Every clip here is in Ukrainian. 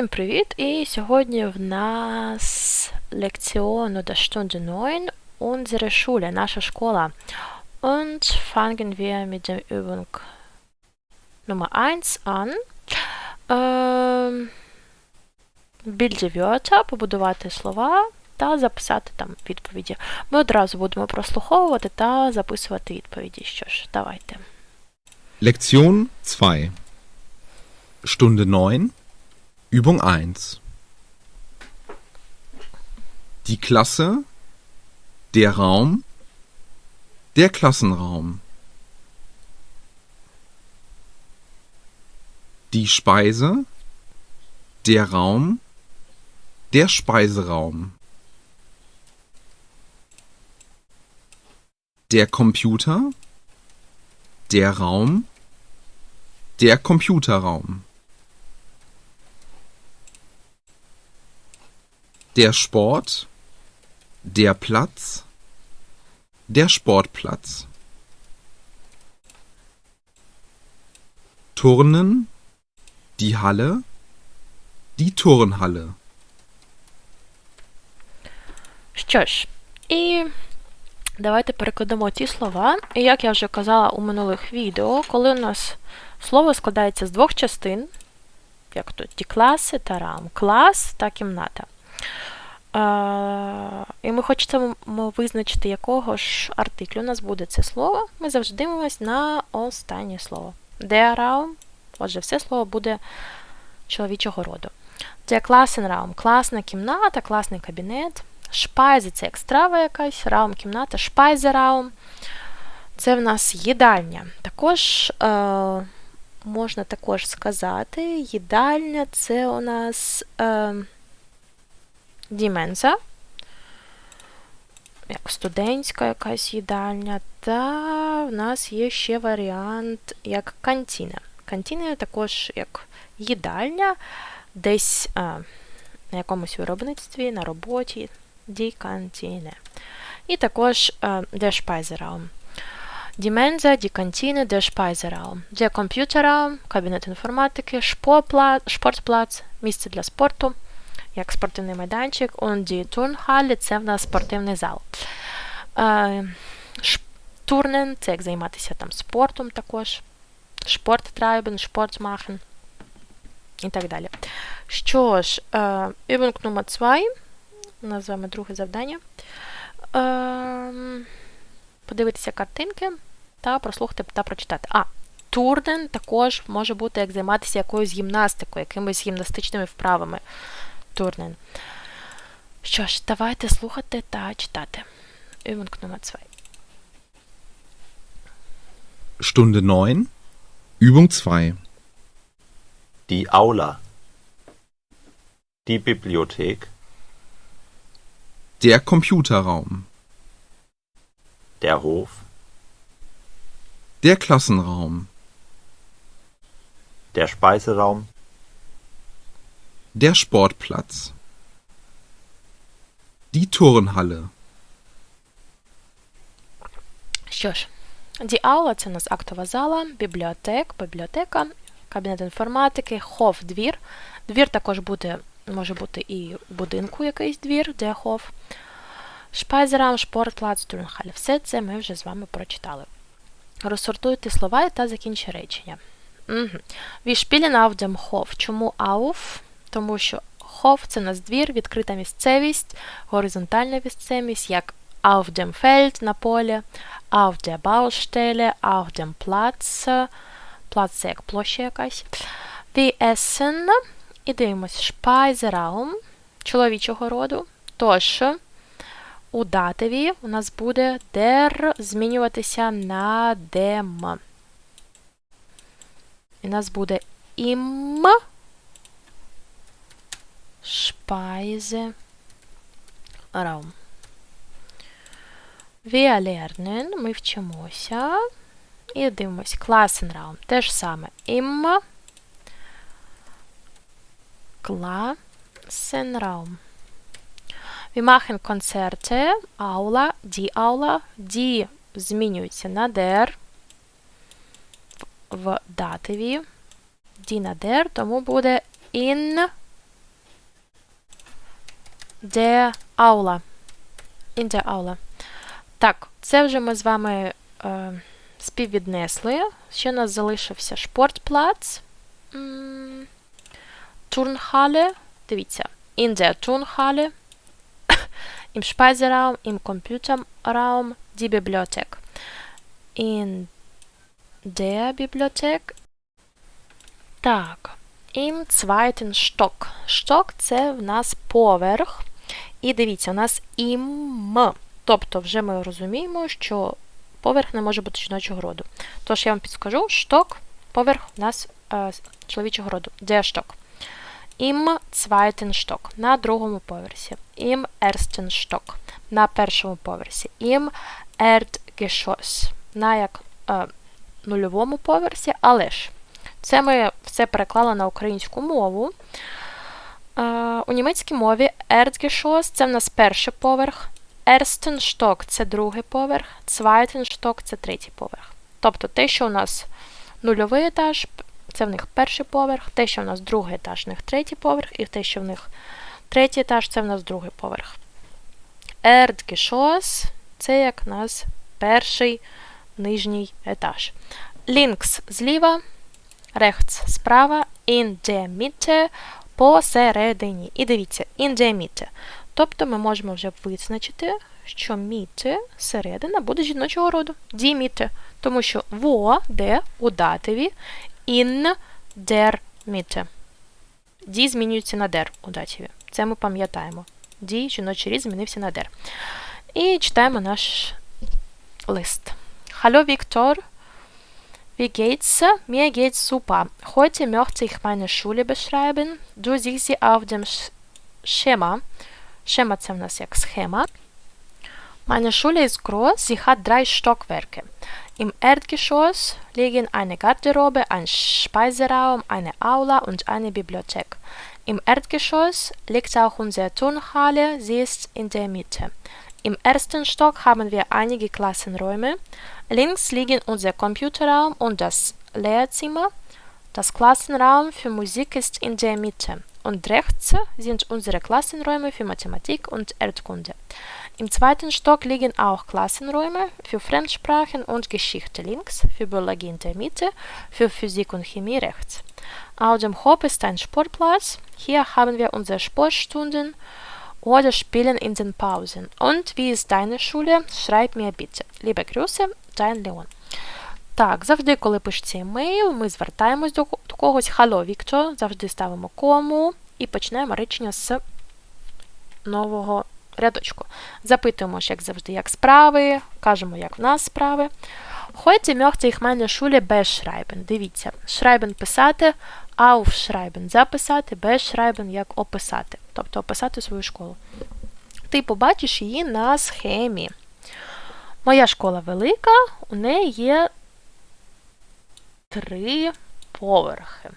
Всім привіт! І сьогодні в нас Lektion oder Stunde 9 unsere Schule, наша школа. Und fangen wir mit der Übung Nummer 1 an. Ähm, Bilde Wörter, побудувати слова та записати там відповіді. Ми одразу будемо прослуховувати та записувати відповіді. Що ж, давайте. Lektion 2 Stunde 9 Übung 1 Die Klasse Der Raum Der Klassenraum. Die Speise Der Raum Der Speiseraum. Der Computer Der Raum der Computerraum. Der Sport. Der Platz. Der Sportplatz. Turnen. Die Halle. Die Turnhalle. Що ж, і давайте перекладемо ті слова. І як я вже казала у минулих відео, коли у нас слово складається з двох частин, як тут ті класи та рам. Клас та кімната. І ми хочемо визначити, якого ж артиклю у нас буде це слово. Ми завжди дивимося на останнє слово. Raum, отже, все слово буде чоловічого роду. Der Klassenraum – класна кімната, класний кабінет. Шпайзе це як страва якась, раум кімната, шпайзераум. Це в нас їдальня. Також е, можна також сказати, їдальня це у нас е, діменза, як студентська якась їдальня. Та в нас є ще варіант як кантіна. Кантіна також як їдальня, десь е, на якомусь виробництві, на роботі. Die Kantine. І також der Speiseraum. Die Mensa, die Kantine, der Speiseraum. Кабінет інформатики, Sportplatz, місце для спорту, як спортивний майданчик. Und die Turnhalle – це в нас спортивний зал. Äh, Турнен – це як займатися там спортом також. Sporttreiben, Sport і так далі. Що ж, Übung Nummer 2 у нас з вами друге завдання. Ем, подивитися картинки та прослухати та прочитати. А, турнен також може бути як займатися якоюсь гімнастикою, якимись гімнастичними вправами. Турнен. Що ж, давайте слухати та читати. Übung Nummer 2. Stunde 9 Übung 2 Die Aula. Die Bibliothek. Der Computerraum. Der Hof. Der Klassenraum. Der Speiseraum. Der Sportplatz. Die Turnhalle. Що ж, Aula – це у нас актова зала, бібліотек, бібліотека, кабінет інформатики, хоф, двір. Двір також буде, може бути і у будинку якийсь двір, де хоф. Шпайзерам, Шпортплац, Тюрнхаль. Все це ми вже з вами прочитали. Розсортуйте слова та закінчи речення. Угу. Wir spielen auf dem Hof. Чому auf? Тому що Hof – це нас двір, відкрита місцевість, горизонтальна місцевість, як auf dem Feld на полі, auf der Baustelle, auf dem Platz. Плац це як площа якась. Wir essen. І дивимось Speiseraum чоловічого роду. Тож, у дативі у нас буде der змінюватися на dem. І у нас буде im Speise Raum. Wir lernen, ми вчимося. І дивимось Klassenraum. Те ж саме. Im Klassenraum. Wir machen Konzerte, Aula, die Aula, die змінюється на der в дативі. Die на der, тому буде in der Aula. In der Aula. Так, це вже ми з вами е, співвіднесли. Ще у нас залишився. М, Turnhalle. Дивіться. In der Turnhalle. Im Speiseraum, im Computerraum, die Bibliothek. In der Bibliothek. Так. Im zweiten Stock. Stock – це в нас поверх. І дивіться, у нас im. Тобто вже ми розуміємо, що поверх не може бути жіночого роду. Тож я вам підскажу, шток, поверх у нас е, чоловічого роду. Stock. Im zweiten Stock. На другому поверсі. Ersten Stock. На першому поверсі. Im Erdgeschoss. На як е, нульовому поверсі, але ж це ми все переклали на українську мову. У німецькій мові Erdgeschoss – це в нас перший поверх, Ersten Stock – це другий поверх, Zweiten Stock – це третій поверх. Тобто те, що у нас нульовий етаж, це в них перший поверх, те, що в нас другий етаж, в них третій поверх, і те, що в них третій етаж, це в нас другий поверх. Erdgeschoss – це як у нас перший нижній етаж. Links зліва, rechts справа, in der Mitte посередині. І дивіться, in der Mitte. Тобто ми можемо вже визначити, що Mitte, середина, буде жіночого роду. Die Mitte. Тому що во, де, у дативі, in der Mitte. Die змінюється на der у дативі. Це ми пам'ятаємо. Die, жіночий рід, змінився на der. І читаємо наш лист. Hallo Viktor. Wie geht's? Mir geht's super. Heute möchte ich meine Schule beschreiben. Du siehst sie auf dem Schema. Schema Schema. Meine Schule ist groß, sie hat drei Stockwerke. Im Erdgeschoss liegen eine Garderobe, ein Speiseraum, eine Aula und eine Bibliothek. Im Erdgeschoss liegt auch unsere Turnhalle, sie ist in der Mitte. Im ersten Stock haben wir einige Klassenräume. Links liegen unser Computerraum und das Lehrzimmer. Das Klassenraum für Musik ist in der Mitte. Und rechts sind unsere Klassenräume für Mathematik und Erdkunde. Im zweiten Stock liegen auch Klassenräume für Fremdsprachen und Geschichte links, für Biologie in der Mitte, für Physik und Chemie rechts. Auf dem Hof ist ein Sportplatz. Hier haben wir unsere Sportstunden oder spielen in den Pausen. Und wie ist deine Schule? Schreib mir bitte. Liebe Grüße, dein Leon. Так, завжди, коли пишеться емейл, ми звертаємось до, когось. Hello, Віктор, завжди ставимо кому і починаємо речення з нового рядочку. Запитуємо як завжди, як справи, кажемо, як в нас справи. Heute möchte ich meine Schule beschreiben. Дивіться, schreiben – писати, aufschreiben – записати, beschreiben – як описати. Тобто описати свою школу. Ти побачиш її на схемі. Моя школа велика, у неї є три поверхи.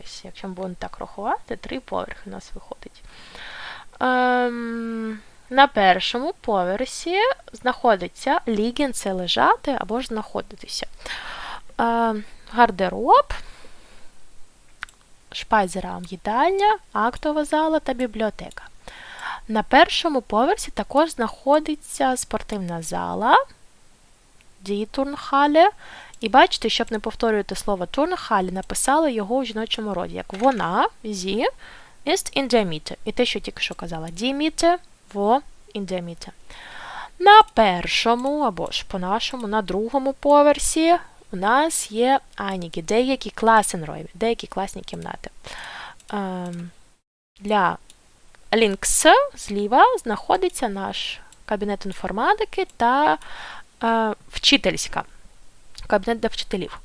Ось, якщо ми будемо так рахувати, три поверхи у нас виходить. Ем, на першому поверсі знаходиться ліген, це лежати або ж знаходитися. Ем, гардероб, шпайзерам їдальня, актова зала та бібліотека. На першому поверсі також знаходиться спортивна зала, дітурнхале. І бачите, щоб не повторювати слово Turnhalle, написали його у жіночому роді, як вона, зі, ist in der Mitte. І те, що тільки що казала, die Mitte, wo, in der Mitte. На першому, або ж по-нашому, на другому поверсі у нас є einige, деякі класенройми, деякі класні кімнати. Ем, Links зліва знаходиться наш кабінет інформатики та е, вчительська кабінет для вчителів.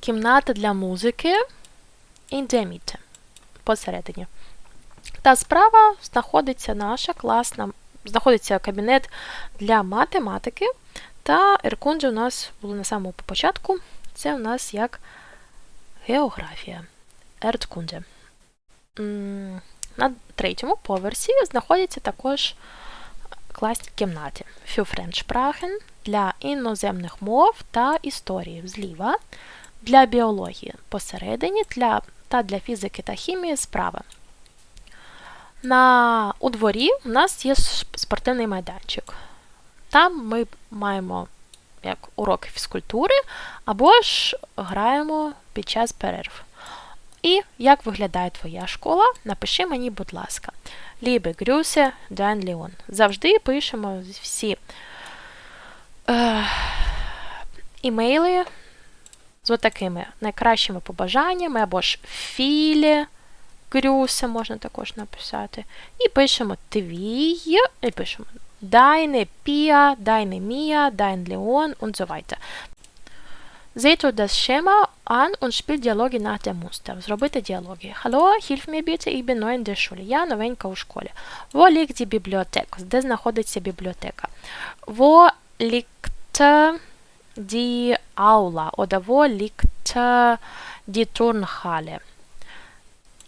Кімната для музики індеміте посередині. Та справа знаходиться наша класна, знаходиться кабінет для математики. Та Еркунджі у нас було на самому початку. Це у нас як географія. Erdkunde. На третьому поверсі знаходяться також класні кімнати. Für Fremdsprachen для іноземних мов та історії зліва, для біології посередині для, та для фізики та хімії справа. На, у дворі у нас є спортивний майданчик. Там ми маємо як уроки фізкультури або ж граємо під час перерв. І як виглядає твоя школа? Напиши мені, будь ласка. Лібе Грюсе Дан Ліон. Завжди пишемо всі е, імейли з отакими найкращими побажаннями або ж філі. Грюсе можна також написати. І пишемо твій, і пишемо Deine Pia, deine Mia, dein Leon und. Seht ihr das Schema an und spielt Dialoge nach dem Muster. Зробити діалоги. Hallo, hilf mir bitte, ich bin neu in der Schule. Я новенька у школі. Wo liegt die Bibliothek? Де знаходиться бібліотека? Wo liegt die Aula? Oder wo liegt die Turnhalle?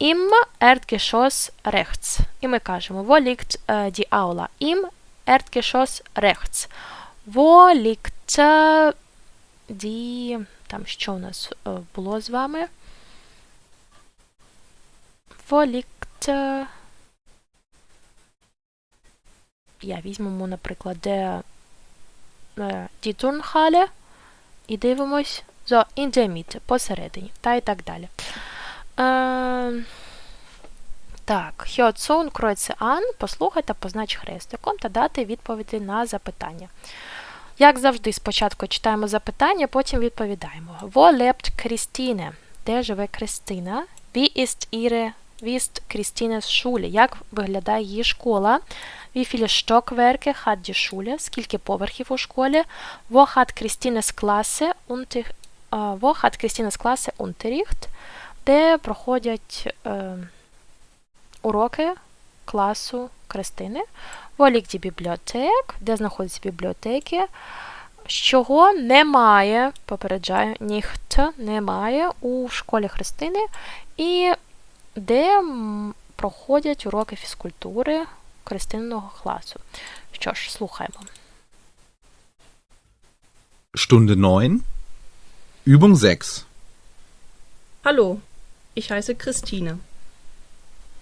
Im Erdgeschoss rechts. І ми кажемо, wo liegt äh, die Aula? Im Erdgeschoss rechts. Wo liegt die... Там що у нас е, було з вами? Wo äh, Я візьмемо, наприклад, де е, die Turnhalle і дивимось so, in посередині, та і так далі. Е, так, und kreuze an, послухай та познач хрестиком та дати відповіді на запитання. Як завжди, спочатку читаємо запитання, потім відповідаємо. Wo lebt Christine? Де живе Кристина? Wie ist ihre, ist Christines Schule? Як виглядає її школа? Wie viele Stockwerke hat die Schule? Скільки поверхів у школі? Wo hat Christines Klasse unter, а, wo hat Christines Klasse Unterricht? Де проходять е, уроки класу Кристини? Liegt die Bibliothek? Де знаходяться бібліотеки? Чого немає, попереджаю, ніхто немає у школі Христини, і де проходять уроки фізкультури Христинного класу. Що ж, слухаємо. Stunde 9. Übung 6. Hallo, ich heiße Christine.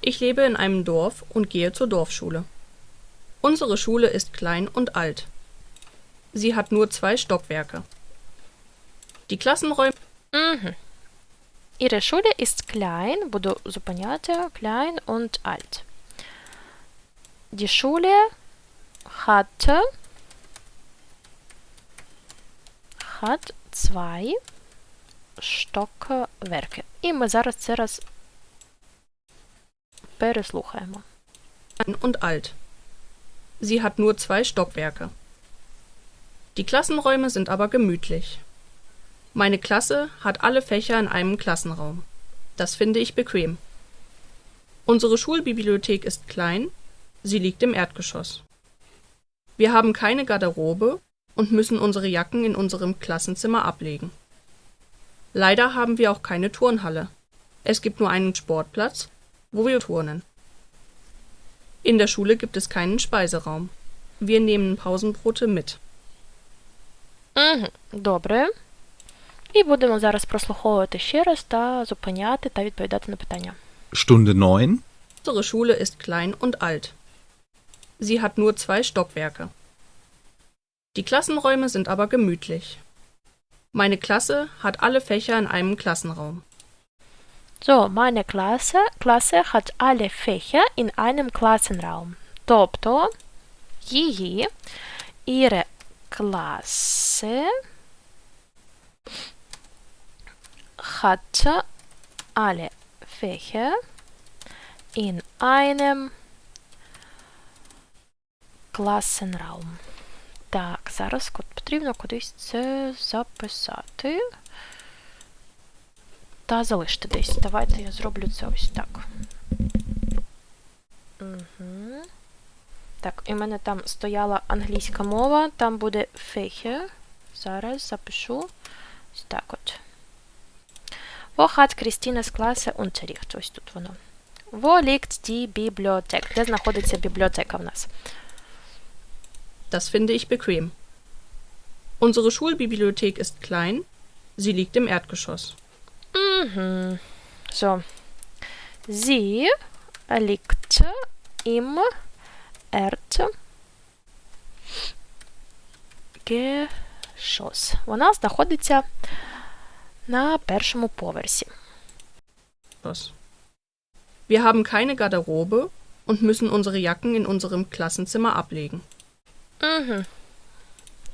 Ich lebe in einem Dorf und gehe zur Dorfschule. Unsere Schule ist klein und alt. Sie hat nur zwei Stockwerke. Die Klassenräume Угу. Ihre Schule ist klein, буду зупиняти, klein und alt. Die Schule hatte hat zwei Stockwerke. І ми зараз це раз Beresloochheimer und alt. Sie hat nur zwei Stockwerke. Die Klassenräume sind aber gemütlich. Meine Klasse hat alle Fächer in einem Klassenraum. Das finde ich bequem. Unsere Schulbibliothek ist klein, sie liegt im Erdgeschoss. Wir haben keine Garderobe und müssen unsere Jacken in unserem Klassenzimmer ablegen. Leider haben wir auch keine Turnhalle. Es gibt nur einen Sportplatz wir turnen. In der Schule gibt es keinen Speiseraum. Wir nehmen Pausenbrote mit. Угу. Добре. І будемо зараз прослуховувати ще раз та зупиняти та відповідати на питання. Stunde 9. Unsere Schule ist klein und alt. Sie hat nur zwei Stockwerke. Die Klassenräume sind aber gemütlich. Meine Klasse hat alle Fächer in einem Klassenraum. So, meine Klasse, Klasse hat alle Fächer in einem Klassenraum. Тобто її, ihre Klasse hat alle Fächer in einem Klassenraum. Так, зараз код- потрібно кудись це записати. Та залишити десь. Давайте я зроблю це ось так. Угу. Так, і в мене там стояла англійська мова, там буде фехе. Зараз запишу. Ось так от. Wo hat Christines Klasse Unterricht? Ось тут воно. Wo liegt die Bibliothek? Де знаходиться бібліотека в нас? Das finde ich bequem. Unsere Schulbibliothek ist klein, sie liegt im Erdgeschoss. Mhm. So. Sie liegt im Erdgeschoss. Вона знаходиться на першому поверсі. Was? Wir haben keine Garderobe und müssen unsere Jacken in unserem Klassenzimmer ablegen. Угу.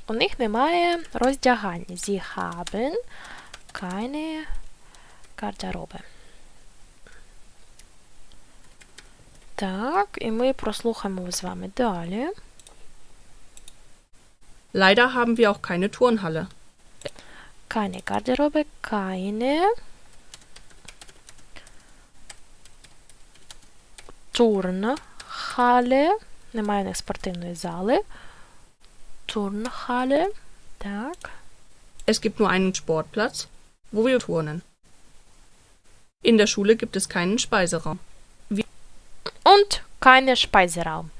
У них немає роздягання. Sie haben keine Garderobe. Так, і ми прослухаємо з вами далі. Leider haben wir auch keine Turnhalle. Keine Garderobe, keine Turnhalle. Немає у них спортивної зали. Turnhalle. Так. Es gibt nur einen Sportplatz, wo wir turnen. In der Schule gibt es keinen Speiseraum. Und keine Speiseraum.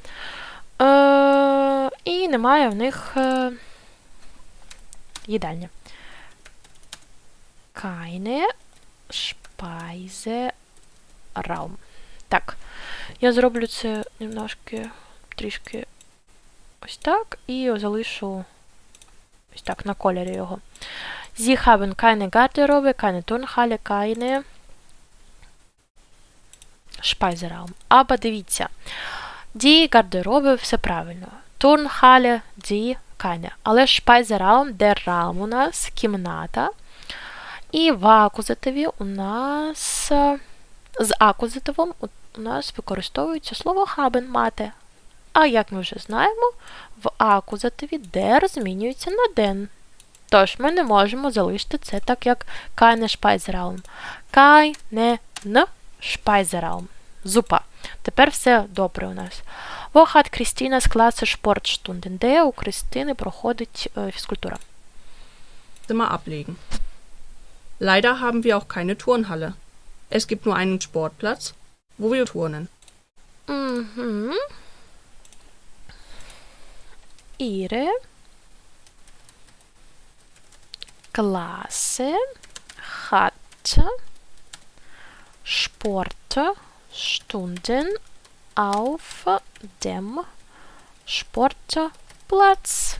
Е, і немає в них е. Keine Speiseraum. Так. Я зроблю це немножки трішки ось так. І залишу ось так на кольорі його. Sie haben keine Garderobe, keine Turnhalle, keine Speiseraum. Aber дивіться. Die Garderobe все правильно. Turnhalle, die keine. Але Speiseraum, der Raum у нас, кімната. І в акузативі у нас з акузативом у нас використовується слово haben, мати. А як ми вже знаємо, в акузативі der змінюється на den. Тож ми не можемо залишити це так, як keine Speiseraum. Keine Speiseraum. Зупа. Тепер все добре у нас. Wo hat Christinas Klasse Sportstunden? Де у Кристини проходить е, фізкультура? Zimmer ablegen. Leider haben wir auch keine Turnhalle. Es gibt nur einen Sportplatz, wo wir turnen. Угу. Ihre Klasse hat Sportstunden auf dem Sportplatz.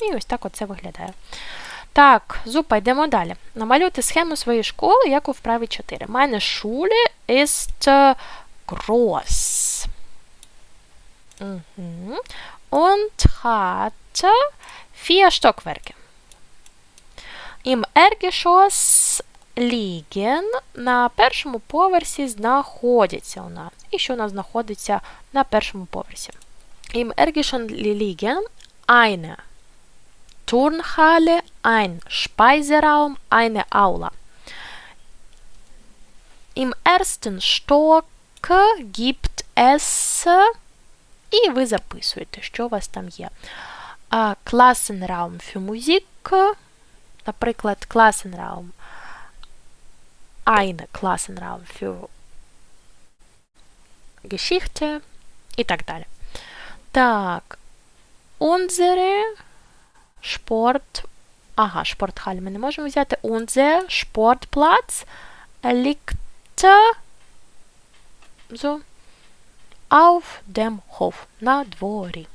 І ось так оце виглядає. Так, зупа, йдемо далі. Намалюйте схему своєї школи, як у вправі 4. Meine Schule ist äh, groß. Mhm. Und hat vier Stockwerke. Im Erdgeschoss liegen на першому поверсі знаходяться у нас. І що нас знаходиться на першому поверсі? Im Erdgeschoss liegen eine Turnhalle, ein Speiseraum, eine Aula. Im ersten Stock gibt es і ви записуєте, що у вас там є. Klassenraum für Musik, наприклад, Klassenraum, eine Klassenraum für Geschichte і так далі. Так, unsere Sport. Ага, Sporthalle ми не можемо взяти. Unser Sportplatz liegt so auf dem Hof. На дворі.